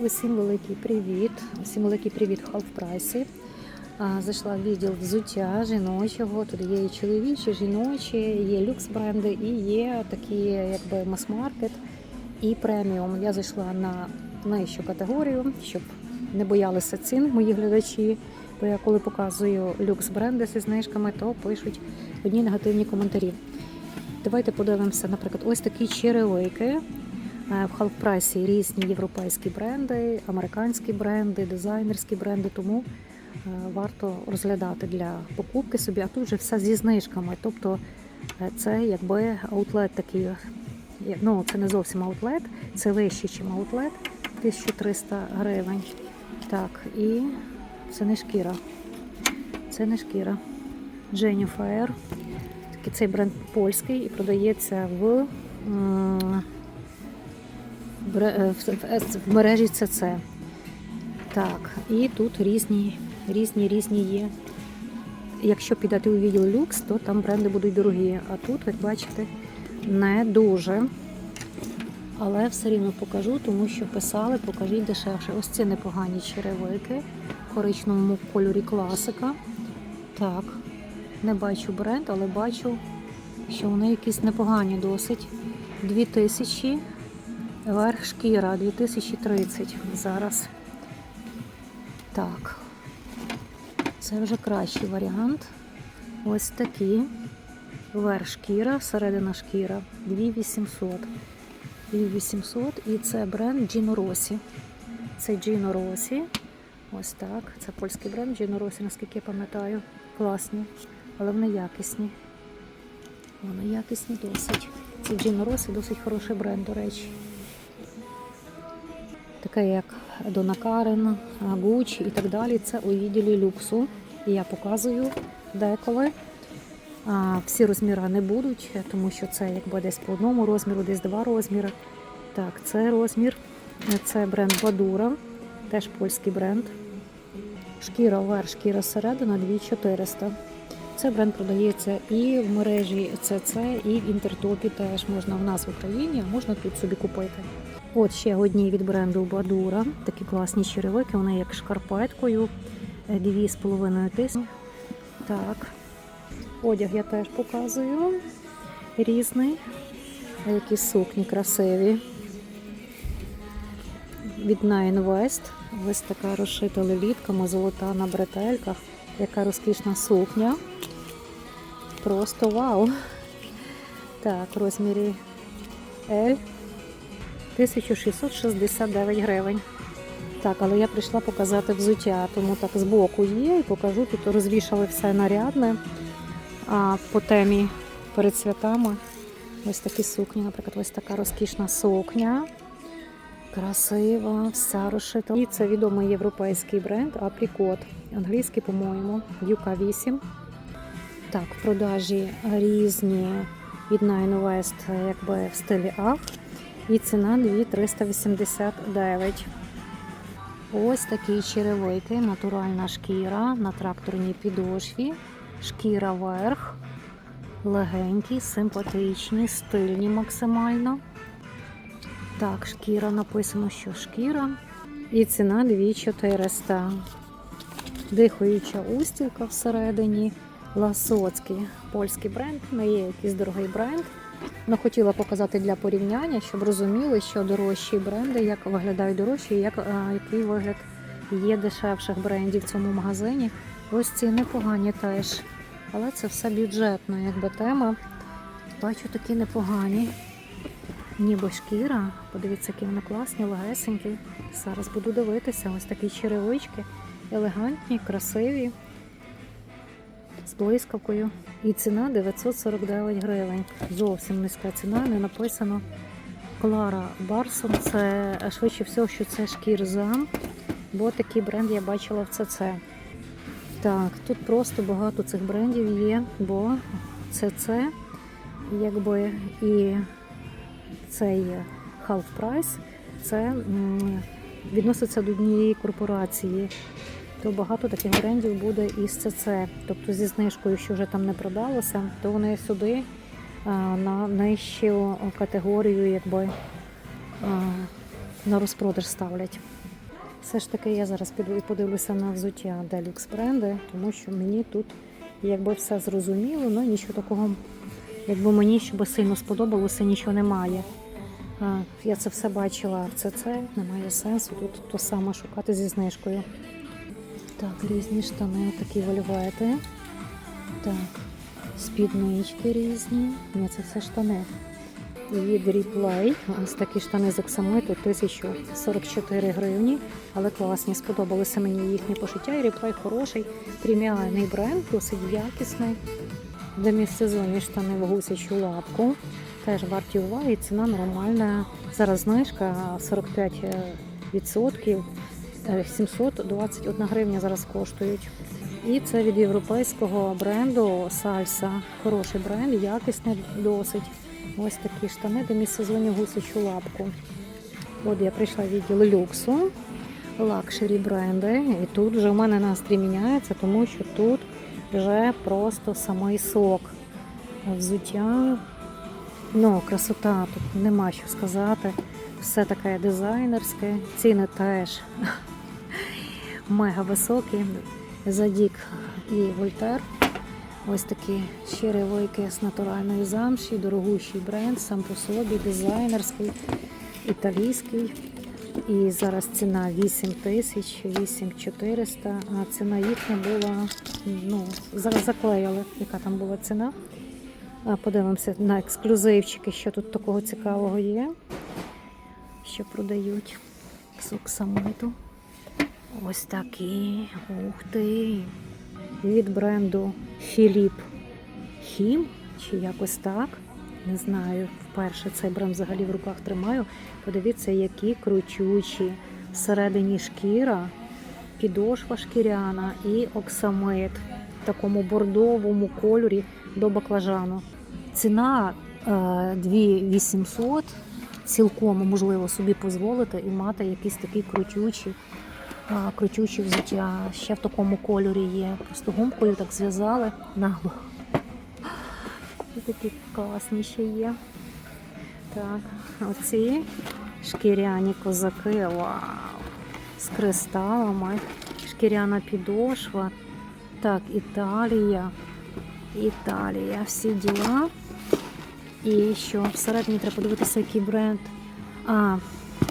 Усім великий привіт. Усім великий привіт Price. Зайшла в відділ взуття жіночого. Тут є і чоловічі, жіночі, є люкс бренди і є такі, якби мас-маркет і преміум. Я зайшла на нижчу категорію, щоб не боялися цін мої глядачі. Бо я коли показую люкс бренди зі знижками, то пишуть одні негативні коментарі. Давайте подивимося, наприклад, ось такі черевики. Е, В халф-прайсі різні європейські бренди, американські бренди, дизайнерські бренди, тому е, варто розглядати для покупки собі, а тут вже все зі знижками. Тобто е, це якби аутлет такий. Ну, це не зовсім аутлет, це вище, ніж аутлет, 1300 гривень. Так, і це не шкіра. Це не шкіра. Jennifer. Цей бренд польський і продається в, в, в- в мережі ЦЦ. Так, і тут різні, різні, різні є. Якщо підати у відділ люкс, то там бренди будуть дорогі. А тут, як бачите, не дуже. Але все рівно покажу, тому що писали, покажіть дешевше. Ось ці непогані черевики в коричневому кольорі класика. Так, не бачу бренд, але бачу, що вони якісь непогані досить. 2000, верх шкіра 2030 зараз. Так, це вже кращий варіант. Ось такі. Верх шкіра, середина шкіра 2800. 2800 і це бренд Gino Rossi. Це Gino Rossi. Ось так. Це польський бренд Gino Rossi, наскільки я пам'ятаю. Класні, але вони якісні. Вони якісні досить. Це Gino Rossi досить хороший бренд, до речі. Таке як Donna Karen, Gucci і так далі. Це у відділі люксу. І я показую деколи. А, Всі розміри не будуть, тому що це якби десь по одному розміру, десь два розміри. Так, це розмір, це бренд Бадура, теж польський бренд. Шкіра вверх, шкіра середина 2400. Це бренд продається і в мережі ЦЦ, і в інтертопі теж можна в нас в Україні, а можна тут собі купити. От ще одні від бренду Бадура. Такі класні черевики, вони як шкарпеткою, 2,5 тисячі. Так. Одяг я теж показую. Різний. Які сукні красиві. Від Nine West. Ось така розшита лелітками, золота на бретельках. Яка розкішна сукня. Просто вау. Так, в розмірі L 1669 гривень. Так, але я прийшла показати взуття, тому так збоку є і покажу. Тут розвішали все нарядне. А по темі перед святами ось такі сукні, наприклад, ось така розкішна сукня. Красива, вся розшита. І це відомий європейський бренд Apricot. Англійський, по-моєму, UK8. Так, в продажі різні від Nine West, якби в стилі АВ. І ціна 2389. Ось такі черевики, натуральна шкіра на тракторній підошві. Шкіра верх, легенькі, симпатичні, стильні максимально. Так, шкіра написано, що шкіра. І ціна 2400. Дихаюча устілка всередині. Ласоцький польський бренд, не є якийсь дорогий бренд. Но хотіла показати для порівняння, щоб розуміли, що дорожчі бренди, як виглядають дорожчі, як, а, який вигляд є дешевших брендів в цьому магазині. Ось ці непогані теж. Але це все бюджетна, якби тема. Бачу такі непогані. Ніби шкіра. Подивіться, які вони класні, легесенькі. Зараз буду дивитися. Ось такі черевички. Елегантні, красиві. З блискавкою. І ціна 949 гривень. Зовсім низька ціна, не написано. Клара Барсон. Це швидше всього, що це шкірзам, бо такий бренд я бачила в ЦЦ. Так, тут просто багато цих брендів є, бо це, якби і цей half price, це м, відноситься до однієї корпорації. То багато таких брендів буде із ЦЦ. Тобто зі знижкою, що вже там не продалося, то вони сюди на нижчу категорію, якби на розпродаж ставлять. Все ж таки, я зараз піду і подивлюся на взуття Deluxe бренди, тому що мені тут якби все зрозуміло, але нічого такого, якби мені щоб сильно сподобалося, нічого немає. Я це все бачила в ЦЦ, немає сенсу тут то саме шукати зі знижкою. Так, різні штани, такі вольвети. Так, спіднички різні. Ні, це все штани. Від Replay. Ось такі штани з оксамиту 1044 гривні, але класні, сподобалося мені їхнє пошиття. І Replay хороший, преміальний бренд, досить якісний. Демісезонні штани в гусячу лапку. Теж варті уваги, ціна нормальна. Зараз знижка 45%. Е, 721 гривня зараз коштують. І це від європейського бренду Сальса. Хороший бренд, якісний досить. Ось такі штани, де демісезонні гусячу лапку. От я прийшла в відділ люксу, лакшері бренди. І тут вже в мене настрій міняється, тому що тут вже просто самий сок. Взуття, ну, красота, тут нема що сказати. Все таке дизайнерське, ціни теж мега високі. Задік і Вольтер. Ось такі черевики з натуральної замші, дорогущий бренд, сам по собі, дизайнерський, італійський. І зараз ціна 8 тисяч, 8400, а ціна їхня була, ну, зараз заклеїли, яка там була ціна. Подивимося на ексклюзивчики, що тут такого цікавого є, що продають з оксамиту. Ось такі. Ух ти. Від бренду Філіп Хім, чи якось так. Не знаю, вперше цей бренд взагалі в руках тримаю. Подивіться, які кручучі. Всередині шкіра, підошва шкіряна і оксамит в такому бордовому кольорі до баклажану. Ціна е, 2800. Цілком можливо собі дозволити і мати якісь такі крутючі а, взуття. Ще в такому кольорі є. Просто гумкою так зв'язали нагло. І такі класні ще є. Так, оці шкіряні козаки. Вау! З кристалами. Шкіряна підошва. Так, Італія. Італія. Всі діла. І що всередині треба подивитися, який бренд. А,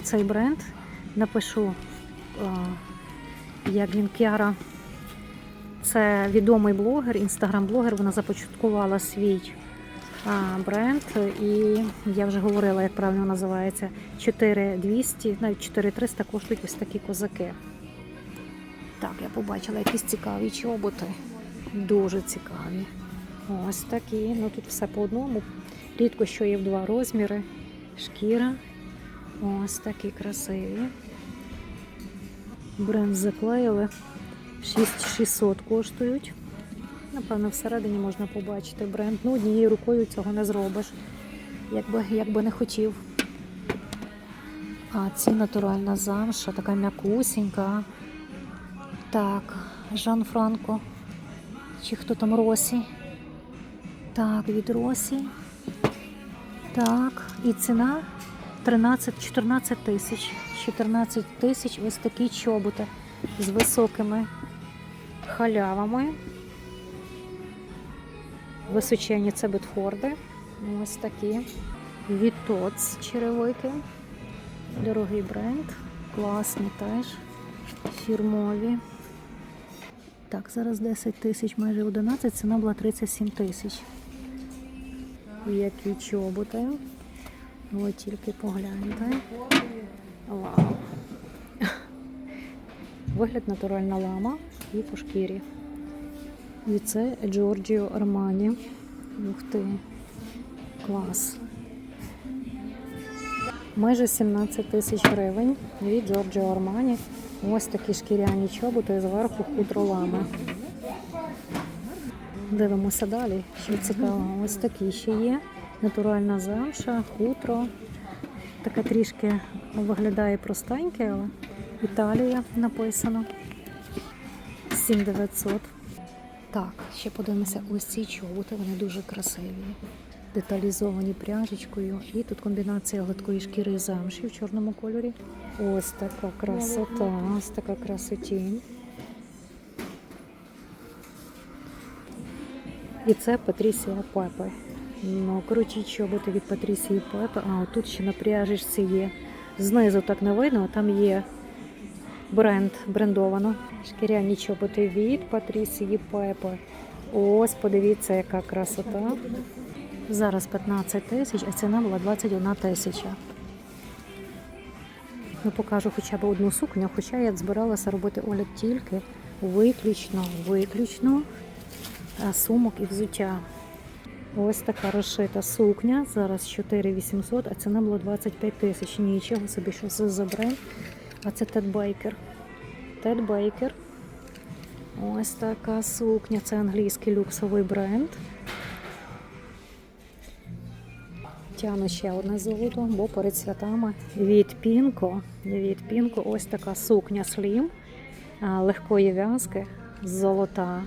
цей бренд напишу як він Кіара. Це відомий блогер, інстаграм-блогер. Вона започаткувала свій бренд, і я вже говорила, як правильно називається. 4200, навіть 4300 коштують ось такі козаки. Так, я побачила якісь цікаві чоботи. Дуже цікаві. Ось такі. Ну тут все по одному. Рідко що є в два розміри. Шкіра. Ось такі красиві. Бренд заклеїли. 6600 коштують. Напевно, всередині можна побачити бренд. Ну, однією рукою цього не зробиш. Якби, якби не хотів. А ці натуральна замша, така м'якусінька. Так, Жан Франко. Чи хто там Росі? Так, від Росі. Так, і ціна 13-14 тисяч. 14 тисяч ось такі чоботи з високими халявами. Височені це Бетфорди. Ось такі. Від Тоц черевики. Дорогий бренд. Класні теж. Фірмові. Так, зараз 10 тисяч, майже 11, ціна була 37 тисяч. Які чоботи. Ви тільки погляньте. Вау. Вигляд натуральна лама і по шкірі. І це Giorgio Armani. Ух ти. Клас. Майже 17 тисяч гривень від Giorgio Armani. Ось такі шкіряні чоботи зверху хутро лами. Дивимося далі, що цікаво. Ось такі ще є. Натуральна замша, хутро. Таке трішки виглядає простеньке, але Італія написано. 7900. Так, ще подивимося, ось ці чоботи, вони дуже красиві. деталізовані пряжечкою. І тут комбінація гладкої шкіри і замші в чорному кольорі. Ось така красота, ось така красотінь. І це Патрісія Пепе. Ну, круті чоботи від Патрісії Пепе. А тут ще на пряжечці є. Знизу так не видно, там є бренд брендовано. Шкіряні чоботи від Патрісії Пепе. Ось, подивіться, яка красота. Зараз 15 тисяч, а ціна була 21 тисяча. Ну, покажу хоча б одну сукню, хоча я збиралася робити огляд тільки виключно, виключно сумок і взуття. Ось така розшита сукня. Зараз 4800, а ціна була 25 тисяч. Нічого собі, що це. А це Тед Бейкер. Тед Бейкер. Ось така сукня. Це англійський люксовий бренд. Тяну ще одне золото, бо перед святами від Пінко. Від Пінко ось така сукня слім легкої в'язки, золота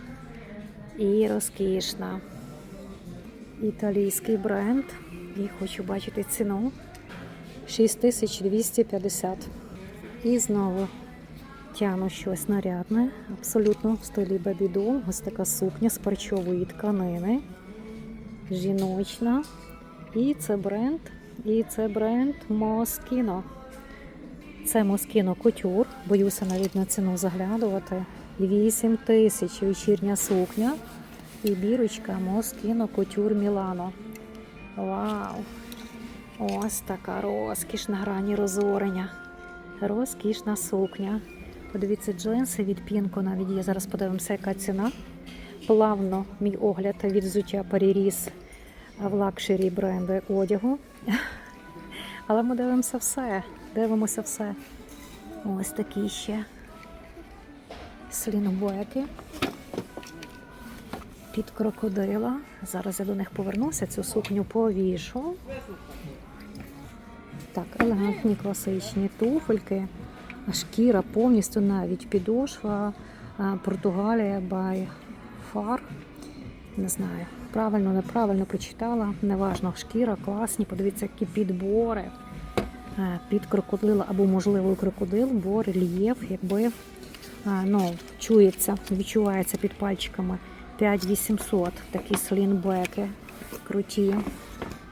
і розкішна. Італійський бренд. І хочу бачити ціну 6250. І знову тяну щось нарядне, абсолютно в стилі бабідол. Ось така сукня з парчової тканини. Жіночна. І це бренд, і це бренд Moschino. Це Moschino Couture. Боюся навіть на ціну заглядувати. 8 тисяч вечірня сукня. І бірочка Moschino Couture Milano. Вау! Ось така розкішна грані розорення. Розкішна сукня. Подивіться, джинси від Пінко навіть є. Зараз подивимося, яка ціна. Плавно мій огляд від взуття переріс в лакшері бренди одягу. Але ми дивимося все. Дивимося все. Ось такі ще слінобеки під крокодила. Зараз я до них повернуся, цю сукню повішу. Так, елегантні класичні туфельки. Шкіра повністю навіть підошва. Португалія by Far. Не знаю, правильно, неправильно прочитала. Неважно, шкіра, класні. Подивіться, які підбори е, під крокодила або, можливо, крокодил, бо рельєф, якби е, ну, чується, відчувається під пальчиками 5800. Такі слінбеки круті.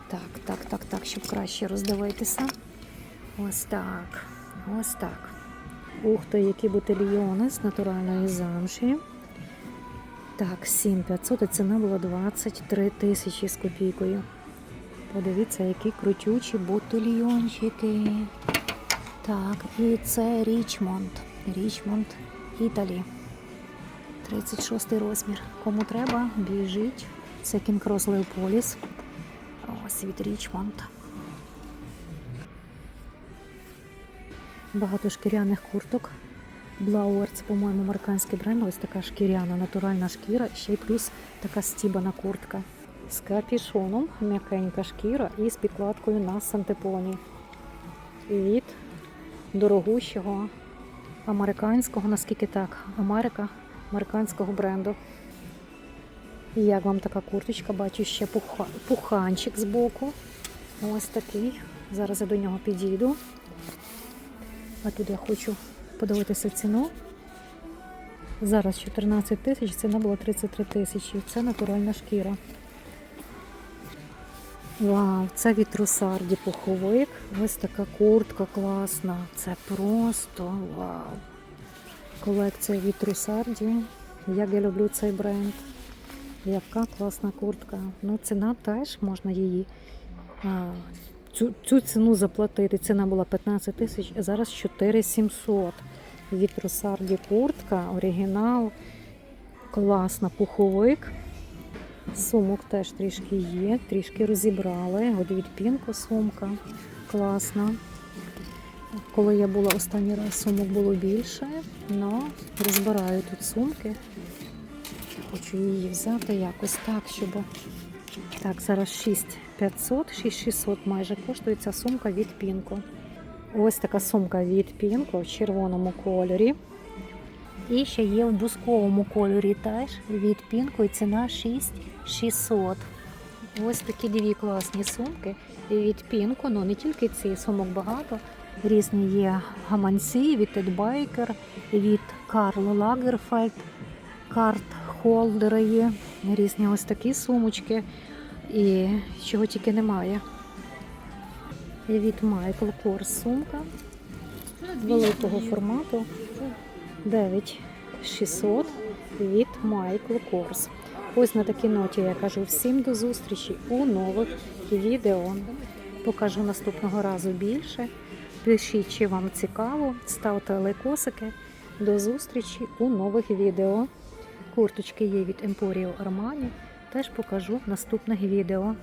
Так, так, так, так, щоб краще роздивитися. Ось так. Ось так. Ух ти, які бутильйони з натуральної замші. Так, 7500, а ціна була 23 тисячі з копійкою. Подивіться, які крутючі бутильйончики. Так, і це Річмонд. Річмонд, Італі. 36 розмір. Кому треба, біжіть. Це Cross Leopolis. Ось від Річмонд. Багато шкіряних курток. Блауер, це, по-моєму, американський бренд. Ось така шкіряна, натуральна шкіра, ще й плюс така стібана куртка. З капішоном, м'якенька шкіра і з підкладкою на сантепоні. Від дорогущого американського, наскільки так, Америка, американського бренду. І як вам така курточка? Бачу ще пуха, пуханчик збоку. Ось такий. Зараз я до нього підійду. А тут я хочу подивитися ціну. Зараз 14 тисяч, ціна була 33 тисячі. Це натуральна шкіра. Вау, це від Русарді пуховик. Ось така куртка класна. Це просто вау. Колекція від Русарді. Як я люблю цей бренд. Яка класна куртка. Ну, ціна теж можна її. А, цю, цю ціну заплатити. Ціна була 15 тисяч, а зараз 4700. Від Русарді куртка, оригінал, класна пуховик. Сумок теж трішки є, трішки розібрали. От від Пінко сумка класна. Коли я була останній раз, сумок було більше, але розбираю тут сумки. Хочу її взяти якось так, щоб. Так, зараз 6500, 6600 майже коштує ця сумка від Пінко. Ось така сумка від Пінко в червоному кольорі. І ще є в бусковому кольорі теж від Пінко і ціна 6600. Ось такі дві класні сумки від Пінку, ну не тільки ці, сумок багато. Різні є гаманці від Ted Baker, від Карл Лагерфельд, карт холдери є, різні ось такі сумочки і чого тільки немає. І від Michael Kors сумка великого формату 9600 від Michael Kors. Ось на такій ноті я кажу всім до зустрічі у нових відео. Покажу наступного разу більше. Пишіть, чи вам цікаво, ставте лайкосики. До зустрічі у нових відео. Курточки є від Emporio Armani. Теж покажу в наступних відео.